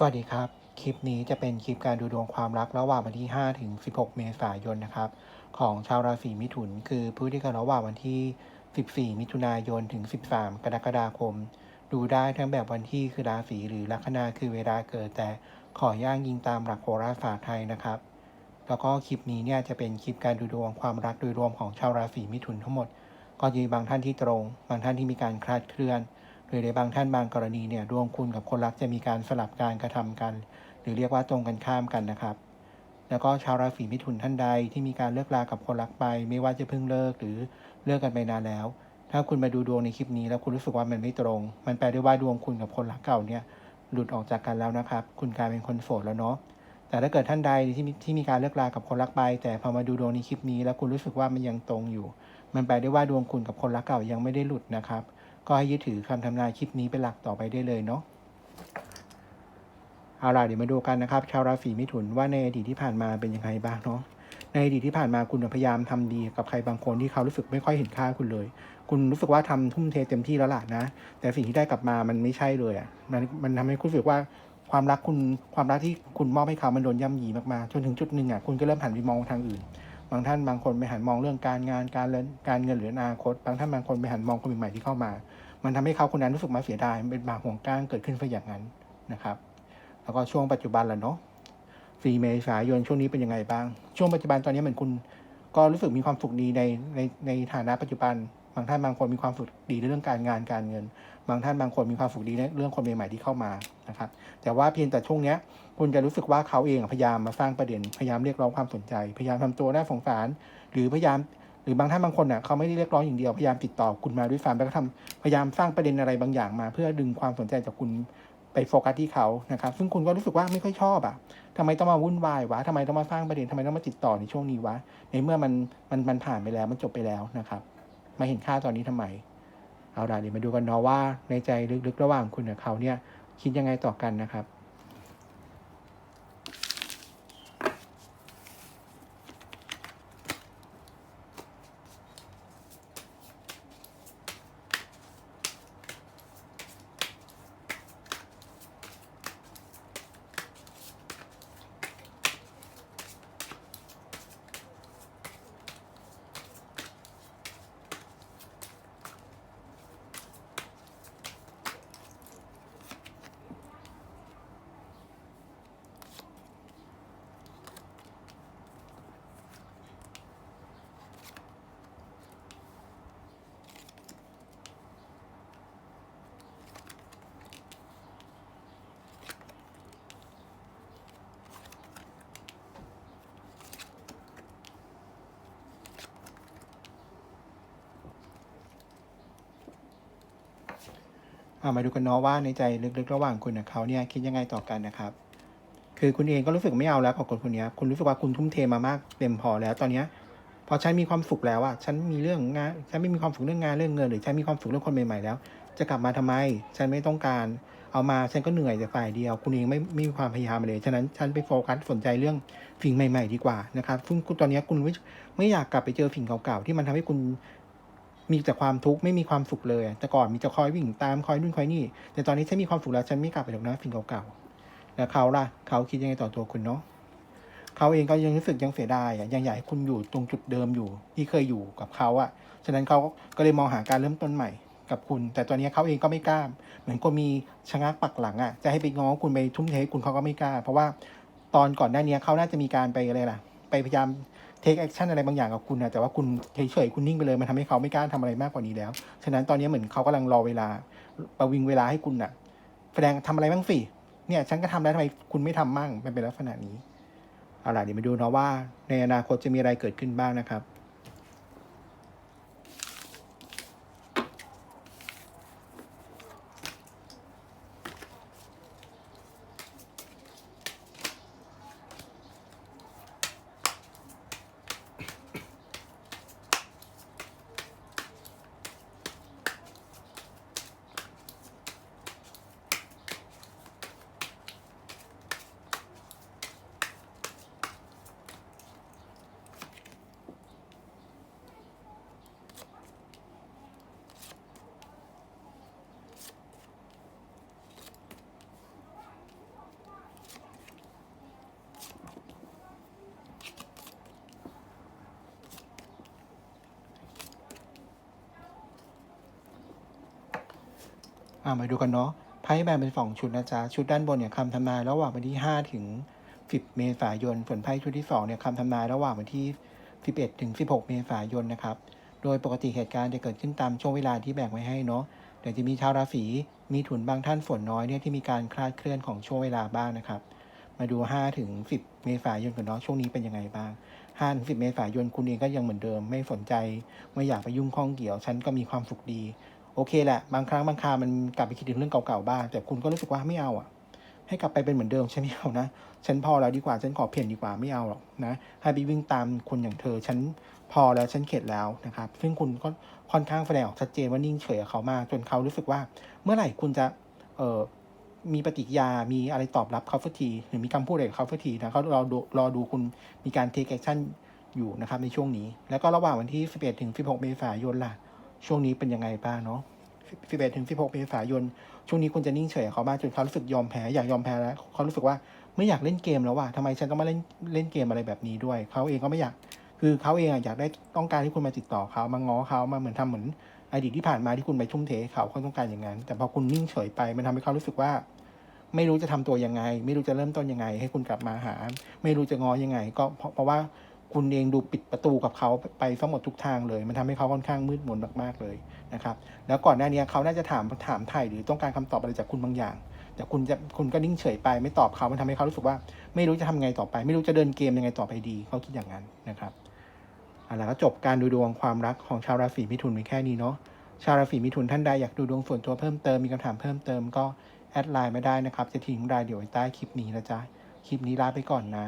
สวัสดีครับ คลิปนี้จะเป็นคลิปการดูดวงความรักระหว่างวันที่ 5 ถึง 16 เมษายนนะครับ ของชาวราศีมิถุน คือผู้ที่เกิดระหว่างวันที่ 14 มิถุนายนถึง 13 กรกฎาคม ดูได้ทั้งแบบวันที่คือราศีหรือลัคนาคือเวลาเกิดแต่ขอย่างยิงตามหลักโหราศาสตร์ไทยนะครับ แล้วก็คลิปนี้เนี่ยจะเป็นคลิปการดูดวงความรักโดยรวมของชาวราศีมิถุนทั้งหมด ก็จะมีบางท่านที่ตรง บางท่านที่มีการคลาดเคลื่อน หรือในบางท่านบางกรณีเนี่ยดวงคุณกับคนรักจะมีการสลับการกระทำกัน หรือเรียกว่าตรงกันข้ามกันนะครับ แล้วก็ชาวราศีมิถุนท่านใดที่มีการเลิกลากับคนรักไป ไม่ว่าจะเพิ่งเลิกหรือเลิกกันไปนานแล้ว ถ้าคุณมาดูดวงในคลิปนี้แล้วคุณรู้สึกว่ามันไม่ตรง มันแปลได้ว่าดวงคุณกับคนรักเก่าเนี่ยหลุดออกจากกันแล้วนะครับ คุณกลายเป็นคนโสดแล้วเนาะแต่ถ้าเกิดท่านใดที่มีที่มีการเลิกลากับคนรักไป แต่พอมาดูดวงในคลิปนี้ แล้วคุณรู้สึกว่ามันยังตรงอยู่ มันแปลได้ว่าดวงคุณกับคนรักเก่ายังไม่ได้หลุดนะครับ ก็ให้ยึดถือคำทำนายคลิปนี้เป็นหลักต่อไปได้เลยเนาะเอาล่ะเดี๋ยวมาดูกันนะครับ ชาวราศีมิถุนว่าในอดีตที่ผ่านมาเป็นยังไงบ้างเนาะในอดีตที่ผ่านมาคุณพยายามทำดีกับใครบางคนที่เขารู้สึกไม่ค่อยเห็นค่าคุณเลย คุณรู้สึกว่าทำทุ่มเทเต็มที่แล้วล่ะนะ แต่สิ่งที่ได้กลับมามันไม่ใช่เลยอะมันมันทำให้คุณรู้สึกว่าความรักคุณความรักที่คุณมอบให้เขามันโดนย่ำยีมากๆจนถึงจุดหนึ่งอะคุณก็เริ่มหันไปมองทางอื่น บางท่านบางคนไปหันมองเรื่องการงานการเงินการเงินหรืออนาคต บางท่านบางคนไปหันมองคนใหม่ที่เข้ามา มันทำให้เขาคนนั้นรู้สึกมาเสียดายเป็นบาปห่วงก้างเกิดขึ้นไปอย่างนั้นนะครับ แล้วก็ช่วงปัจจุบันแหละเนาะ4เมษายนช่วงนี้เป็นยังไงบ้าง ช่วงปัจจุบันตอนนี้เหมือนคุณก็รู้สึกมีความสุขดีในในในฐานะปัจจุบันางท่านบางคนมีความสุขดีในเรื่องการงานการเงิน บางท่านบางคนมีความสุขดีในเรื่องคนใหม่ๆที่เข้ามานะครับแต่ว่าเพียงแต่ช่วงเนี้ยคุณจะรู้สึกว่าเขาเองพยายามมาสร้างประเด็นพยายามเรียกร้องความสนใจ พยายามทำตัวน่าสงสาร หรือพยายามหรือบางท่านบางคนน่ะเขาไม่ได้เรียกร้องอย่างเดียวพยายามติดต่อคุณมาด้วยซ้ำแล้วก็ทำพยายามสร้างประเด็นอะไรบางอย่างมา เพื่อดึงความสนใจจากคุณไปโฟกัสที่เขานะครับ ซึ่งคุณก็รู้สึกว่าไม่ค่อยชอบอะทำไมต้องมาวุ่นวายวะทำไมต้องมาสร้างประเด็นทำไมต้องมาติดต่อในช่วงนี้วะ ในเมื่อมันมันมันผ่านไปแล้วมันจบไปแล้วนะครับ มาเห็นค่าตอนนี้ทำไม เอาล่ะเดี๋ยวมาดูกันเนาะว่าในใจลึกๆระหว่างคุณกับเขาเนี่ยคิดยังไงต่อกันนะครับามาดูกันเนาะว่าในใจลึกๆ ระหว่างคุณกับเขาเนี่ยคิดยังไงต่อกันนะครับ คือคุณเองก็รู้สึกไม่เอาแล้วกับคนคนนี้คุณรู้สึกว่าคุณทุ่มเทมามากเต็มพอแล้วตอนเนี้ยพอฉันมีความสุขแล้วอะฉันมีเรื่องงานฉันไม่มีความสุขเรื่องงานเรื่องเงินหรือฉันมีความสุขเรื่องคนใหม่ๆแล้ว จะกลับมาทำไม ฉันไม่ต้องการเอามาฉันก็เหนื่อยแต่ฝ่ายเดียว คุณเองไม่ไม่มีความพยายามเลย ฉะนั้นฉันไปโฟกัสสนใจเรื่องสิ่งใหม่ ๆ ดีกว่านะครับซึ่งคุณตอนเนี้ยคุณไม่ไม่อยากกลับไปเจอสิ่งเก่าๆที่มันทำให้คุณ มีแต่ความทุกข์ไม่มีความสุขเลยอะแต่ก่อนมีจะคอยวิ่งตามคอยนู่นคอยนี่ แต่ตอนนี้ฉันมีความสุขแล้วฉันไม่กลับไปหรอกนะสิ่งเก่าๆแล้วเขาล่ะ เขาคิดยังไงต่อตัวคุณเนาะเขาเองก็ยังรู้สึกยังเสียดายยังอยากให้คุณอยู่ตรงจุดเดิมอยู่ที่เคยอยู่กับเขาอะฉะนั้นเขาก็เลยมองหาการเริ่มต้นใหม่กับคุณ แต่ตอนนี้เขาเองก็ไม่กล้า เหมือนคนมีชะงักปักหลังอะจะให้ไปง้อคุณไปทุ่มเทให้คุณเขาก็ไม่กล้า เพราะว่าตอนก่อนหน้านี้เขาน่าจะมีการไปอะไรล่ะ ไปพยายาม เทคแอคชั่นอะไรบางอย่างกับคุณนะแต่ว่าคุณเฉยๆคุณนิ่งไปเลยมันทำให้เขาไม่กล้าทำอะไรมากกว่านี้แล้ว ฉะนั้นตอนนี้เหมือนเขากำลังรอเวลาประวิงเวลาให้คุณน่ะ แสดงทำอะไรบ้างสิเนี่ยฉันก็ทำแล้วทำไมคุณไม่ทำมั่งมันเป็นลักษณะนี้เอาล่ะเดี๋ยวมาดูเนาะว่า ในอนาคตจะมีอะไรเกิดขึ้นบ้างนะครับ อ่ามาดูกันเนาะไพ่แบ่งเป็นสองชุดนะจ๊ะ ชุดด้านบนเนี่ยคำทำนายระหว่างวันที่ 5 ถึง 10 เมษายน ส่วนไพ่ชุดที่2เนี่ยคำทำนายระหว่างวันที่ 11 ถึง 16 เมษายนนะครับ โดยปกติเหตุการณ์จะเกิดขึ้นตามช่วงเวลาที่แบ่งไว้ให้เนาะเดี๋ยวจะมีชาวราศีมีถุนบางท่านฝนน้อยเนี่ยที่มีการคลาดเคลื่อนของช่วงเวลาบ้างนะครับ มาดู 5 ถึง 10 เมษายนกันเนาะช่วงนี้เป็นยังไงบ้าง5ถึง10 เมษายนคุณเองก็ยังเหมือนเดิม ไม่สนใจ ไม่อยากไปยุ่งข้องเกี่ยว ฉันก็มีความสุขดี โอเคแหละ บางครั้งบางครามันกลับไปคิดถึงเรื่องเก่าๆบ้าง แต่คุณก็รู้สึกว่าไม่เอาอะ ให้กลับไปเป็นเหมือนเดิมฉันไม่เอานะ ฉันพอแล้วดีกว่า ฉันขอเปลี่ยนดีกว่าไม่เอาหรอกนะ ให้ไปวิ่งตามคนอย่างเธอ ฉันพอแล้วฉันเข็ดแล้วนะครับ ซึ่งคุณก็ค่อนข้างแสดงออกชัดเจนว่านิ่งเฉยกับเขามาก จนเขารู้สึกว่าเมื่อไหร่คุณจะเอ่อมีปฏิกิยา มีอะไรตอบรับเขาสักทีหรือมีคำพูดอะไรกับเขาสักทีนะเขารอดูรอดูคุณมีการ take action อยู่นะครับในช่วงนี้ แล้วก็ระหว่างวันที่ 11 ถึง 16 เมษายนล่ะ ช่วงนี้เป็นยังไงบ้างเนาะ11ถึง16เมษายน ช่วงนี้คุณจะนิ่งเฉยเขามากจนเขารู้สึกยอมแพ้อยากยอมแพ้แล้วเขารู้สึกว่าไม่อยากเล่นเกมแล้วว่ะทำไมฉันต้องมาเล่นเล่นเกมอะไรแบบนี้ด้วย เขาเองก็ไม่อยาก คือเขาเองอยากได้ต้องการที่คุณมาติดต่อเขามาง้อเขามาเหมือนทำเหมือนอดีตที่ผ่านมาที่คุณไปทุ่มเทเขาเขาต้องการอย่างนั้น แต่พอคุณนิ่งเฉยไป มันทำให้เขารู้สึกว่า ไม่รู้จะทำตัวยังไง ไม่รู้จะเริ่มต้นยังไง ให้คุณกลับมาหา ไม่รู้จะง้อยังไง ก็เพราะเพราะว่า คุณเองดูปิดประตูกับเขาไปทั้งหมดทุกทางเลย มันทำให้เขาค่อนข้างมืดมนมากๆเลยนะครับ แล้วก่อนหน้านี้เขาน่าจะถามถามไถ่หรือต้องการคำตอบอะไรจากคุณบางอย่าง แต่คุณจะคุณก็นิ่งเฉยไปไม่ตอบเขา มันทำให้เขารู้สึกว่า ไม่รู้จะทำไงต่อไป ไม่รู้จะเดินเกมยังไงต่อไปดี เขาคิดอย่างนั้นนะครับเอาล่ะก็จบการดูดวงความรักของชาวราศีมิถุนไปแค่นี้เนาะ ชาวราศีมิถุนท่านใดอยากดูดวงส่วนตัวเพิ่มเติม มีคำถามเพิ่มเติมก็แอดไลน์มาได้นะครับ จะทิ้งรายเอียดไว้ใต้คลิปนี้นะจ๊ะ คลิปนี้ลาไปก่อนนะ